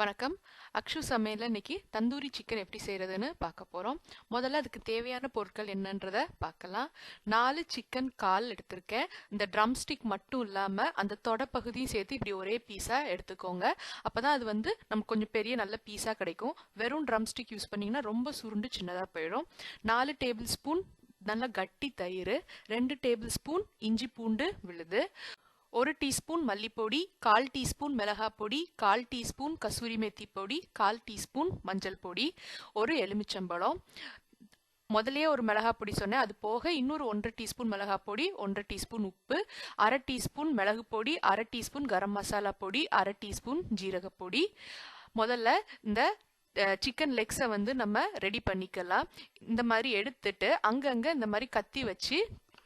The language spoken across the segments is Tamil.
வணக்கம். அக்ஷு சமையலில் இன்னைக்கு தந்தூரி சிக்கன் எப்படி செய்கிறதுன்னு பார்க்க போகிறோம் முதல்ல அதுக்கு தேவையான பொருட்கள் என்னன்றத பார்க்கலாம். நாலு சிக்கன் கால் எடுத்திருக்கேன். இந்த ட்ரம் ஸ்டிக் மட்டும் இல்லாமல் அந்த தொடப்பகுதியும் சேர்த்து இப்படி ஒரே பீஸாக எடுத்துக்கோங்க. அப்போ தான் அது வந்து நமக்கு கொஞ்சம் பெரிய நல்ல பீஸாக கிடைக்கும். வெறும் ட்ரம் ஸ்டிக் யூஸ் பண்ணிங்கன்னா ரொம்ப சுருண்டு சின்னதாக போயிடும். நாலு டேபிள் ஸ்பூன் நல்லா கட்டி தயிர் ரெண்டு டேபிள் ஸ்பூன் இஞ்சி பூண்டு விழுது. ஒரு டீஸ்பூன் மல்லிப்பொடி கால் டீஸ்பூன் மிளகாய் பொடி கால் டீஸ்பூன் கசூரி மெத்தி பொடி கால் டீஸ்பூன் மஞ்சள் பொடி ஒரு எலுமிச்சம்பழம். முதலே ஒரு மிளகாய் பொடி சொன்னேன். அது போக இன்னொரு ஒன்றரை டீஸ்பூன் மிளகாய் பொடி ஒன்றரை டீஸ்பூன் உப்பு அரை டீஸ்பூன் மிளகு பொடி அரை டீஸ்பூன் கரம் மசாலா பொடி அரை டீஸ்பூன் ஜீரகப்பொடி முதல்ல இந்த சிக்கன் லெக்ஸை வந்து நம்ம ரெடி பண்ணிக்கலாம். இந்த மாதிரி எடுத்துட்டு அங்கங்கே இந்த மாதிரி கத்தி வச்சு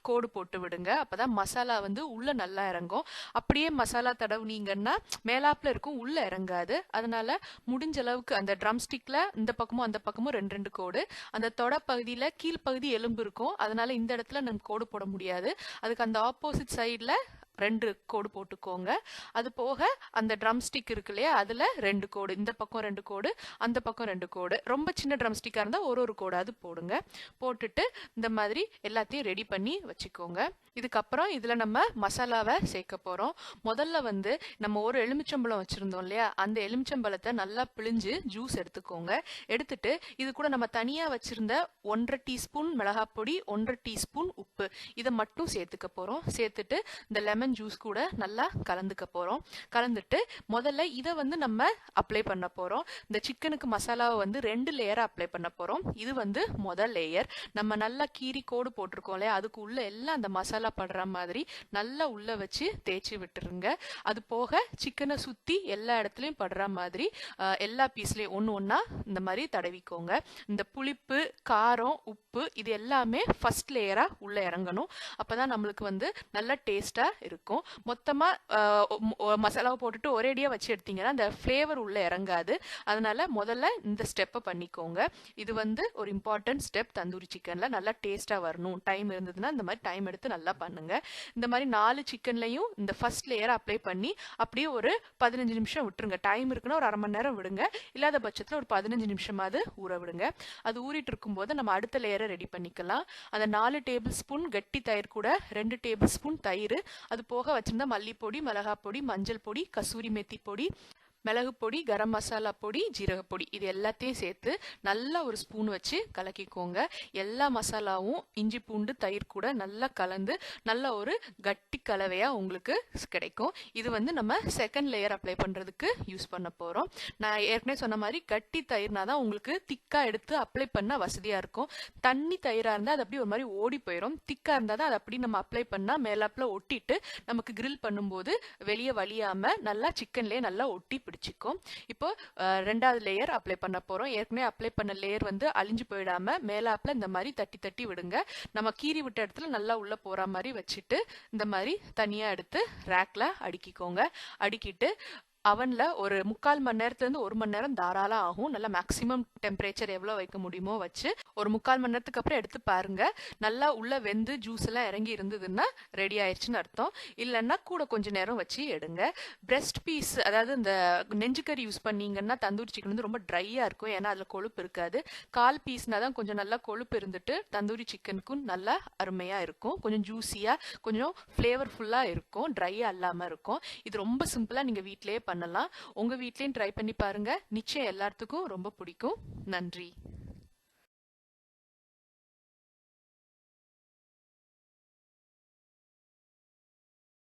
கோடு போட்டு விடுங்க. அப்பதான் மசாலா வந்து உள்ள நல்லா இறங்கும். அப்படியே மசாலா தடவுனீங்கன்னா மேலாப்புல இருக்கும் உள்ள இறங்காது. அதனால முடிஞ்ச அளவுக்கு அந்த ட்ரம் ஸ்டிக்ல இந்த பக்கமும் அந்த பக்கமும் ரெண்டு ரெண்டு கோடு. அந்த தொட பகுதியில கீழ்ப்பகுதி எலும்பு இருக்கும். அதனால இந்த இடத்துல நம்ம கோடு போட முடியாது. அதுக்கு அந்த ஆப்போசிட் சைட்ல ரெண்டு கோடு போட்டுக்கோங்க. அது போக அந்த ட்ரம் ஸ்டிக் இருக்கு இல்லையா அதுல ரெண்டு கோடு இந்த பக்கம் ரெண்டு கோடு அந்த பக்கம் ரெண்டு கோடு. ரொம்ப சின்ன ட்ரம் ஸ்டிக்காக இருந்தால் ஒரு ஒரு கோடாவது போடுங்க. போட்டுட்டு இந்த மாதிரி எல்லாத்தையும் ரெடி பண்ணி வச்சுக்கோங்க. இதுக்கப்புறம் இதில் நம்ம மசாலாவை சேர்க்க போகிறோம் முதல்ல வந்து நம்ம ஒரு எலுமிச்சம்பழம் வச்சுருந்தோம் இல்லையா அந்த எலுமிச்சம்பழத்தை நல்லா பிழிஞ்சு ஜூஸ் எடுத்துக்கோங்க. எடுத்துட்டு இது கூட நம்ம தனியாக வச்சுருந்த ஒன்றரை டீஸ்பூன் மிளகாய் பொடி ஒன்றரை டீஸ்பூன் உப்பு. இதை மட்டும் சேர்த்துக்க போகிறோம் சேர்த்துட்டு இந்த லெமன் லெமன் ஜூஸ் கூட நல்லா கலந்துக்க போகிறோம் கலந்துட்டு முதல்ல இதை வந்து நம்ம அப்ளை பண்ண போகிறோம் இந்த சிக்கனுக்கு மசாலாவை வந்து ரெண்டு லேயராக அப்ளை பண்ண போகிறோம் இது வந்து முதல் லேயர் நம்ம நல்லா கீரி கோடு போட்டிருக்கோம் இல்லையா? அதுக்கு உள்ள எல்லாம் அந்த மசாலா படுற மாதிரி நல்லா உள்ளே வச்சு தேய்ச்சி விட்டுருங்க. அது போக சிக்கனை சுற்றி எல்லா இடத்துலையும் படுற மாதிரி எல்லா பீஸ்லேயும் ஒன்று ஒன்றா இந்த மாதிரி தடவிக்கோங்க. இந்த புளிப்பு காரம் உப்பு இது எல்லாமே ஃபஸ்ட் லேயராக உள்ளே இறங்கணும். அப்போ தான் நம்மளுக்கு வந்து நல்ல டேஸ்ட்டாக இருக்கும். இருக்கும். மொத்தமாக மசாலாவை போட்டுட்டு ஒரேடியாக வச்சு எடுத்தீங்கன்னா அந்த ஃப்ளேவர் உள்ளே இறங்காது. அதனால் முதல்ல இந்த ஸ்டெப்பை பண்ணிக்கோங்க. இது வந்து ஒரு இம்பார்ட்டன்ட் ஸ்டெப் தந்தூரி சிக்கனில் நல்லா டேஸ்ட்டாக வரணும். டைம் இருந்ததுன்னா இந்த மாதிரி டைம் எடுத்து நல்லா பண்ணுங்கள் இந்த மாதிரி நாலு சிக்கன்லையும் இந்த ஃபர்ஸ்ட் லேயர் அப்ளை பண்ணி அப்படியே ஒரு பதினஞ்சு நிமிஷம் விட்டுருங்க. டைம் இருக்குன்னா ஒரு அரை மணி நேரம் விடுங்க. இல்லாத பட்சத்தில் ஒரு பதினஞ்சு நிமிஷமாவது ஊற விடுங்க. அது ஊறிட்டு இருக்கும்போது நம்ம அடுத்த லேயரை ரெடி பண்ணிக்கலாம். அந்த நாலு டேபிள் ஸ்பூன் கட்டி தயிர் கூட ரெண்டு டேபிள் ஸ்பூன் தயிர். அது போக வச்சிருந்தா மல்லிப்பொடி மிளகாய் பொடி மஞ்சள் பொடி கசூரி மெத்தி பொடி மிளகு பொடி கரம் மசாலா பொடி ஜீரகப்பொடி இது எல்லாத்தையும் சேர்த்து நல்லா ஒரு ஸ்பூன் வச்சு கலக்கிக்கோங்க. எல்லா மசாலாவும் இஞ்சி பூண்டு தயிர் கூட நல்லா கலந்து நல்ல ஒரு கட்டி கலவையாக உங்களுக்கு கிடைக்கும். இது வந்து நம்ம செகண்ட் லேயர் அப்ளை பண்ணுறதுக்கு யூஸ் பண்ண போகிறோம் நான் ஏற்கனவே சொன்ன மாதிரி கட்டி தயிர்னா தான் உங்களுக்கு திக்காக எடுத்து அப்ளை பண்ண வசதியாக இருக்கும். தண்ணி தயிராக இருந்தால் அது அப்படியே ஒரு மாதிரி ஓடி போயிடும் திக்காக இருந்தால் தான் அதை அப்படி நம்ம அப்ளை பண்ணால் மேலாப்பில் ஒட்டிட்டு நமக்கு கிரில் பண்ணும்போது வெளியே வலியாமல் நல்லா சிக்கன்லேயே நல்லா ஒட்டி பிடிச்சிக்கும் இப்போ ரெண்டாவது லேயர் அப்ளை பண்ண போகிறோம் ஏற்கனவே அப்ளை பண்ண லேயர் வந்து அழிஞ்சு போயிடாம மேலாப்பில் இந்த மாதிரி தட்டி தட்டி விடுங்க. நம்ம கீறி விட்ட இடத்துல நல்லா உள்ள போகிற மாதிரி வச்சுட்டு இந்த மாதிரி தனியாக எடுத்து ரேக்கில் அடுக்கிக்கோங்க. அடுக்கிட்டு அவனில் ஒரு முக்கால் மணி நேரத்துலேருந்து ஒரு மணி நேரம் தாராளம் ஆகும். நல்லா மேக்ஸிமம் டெம்பரேச்சர் எவ்வளோ வைக்க முடியுமோ வச்சு ஒரு முக்கால் மணி நேரத்துக்கு அப்புறம் எடுத்து பாருங்க. நல்லா உள்ள வெந்து ஜூஸ் எல்லாம் இறங்கி இருந்ததுன்னா ரெடி ஆயிடுச்சுன்னு அர்த்தம். இல்லைன்னா கூட கொஞ்ச நேரம் வச்சு எடுங்க. பிரெஸ்ட் பீஸ் அதாவது இந்த நெஞ்சுக்கறி யூஸ் பண்ணீங்கன்னா தந்தூரி சிக்கன் வந்து ரொம்ப ட்ரையாக இருக்கும். ஏன்னா அதில் கொழுப்பு இருக்காது. கால் பீஸ்னா தான் கொஞ்சம் நல்லா கொழுப்பு இருந்துட்டு தந்தூரி சிக்கனுக்கும் நல்லா அருமையாக இருக்கும். கொஞ்சம் ஜூஸியாக கொஞ்சம் ஃப்ளேவர்ஃபுல்லாக இருக்கும். ட்ரையாக இல்லாமல் இருக்கும். இது ரொம்ப சிம்பிளாக நீங்கள் வீட்டிலேயே பண்ணலாம். உங்கள் வீட்லேயும் ட்ரை பண்ணி பாருங்கள் நிச்சயம் எல்லாத்துக்கும் ரொம்ப பிடிக்கும். நன்றி.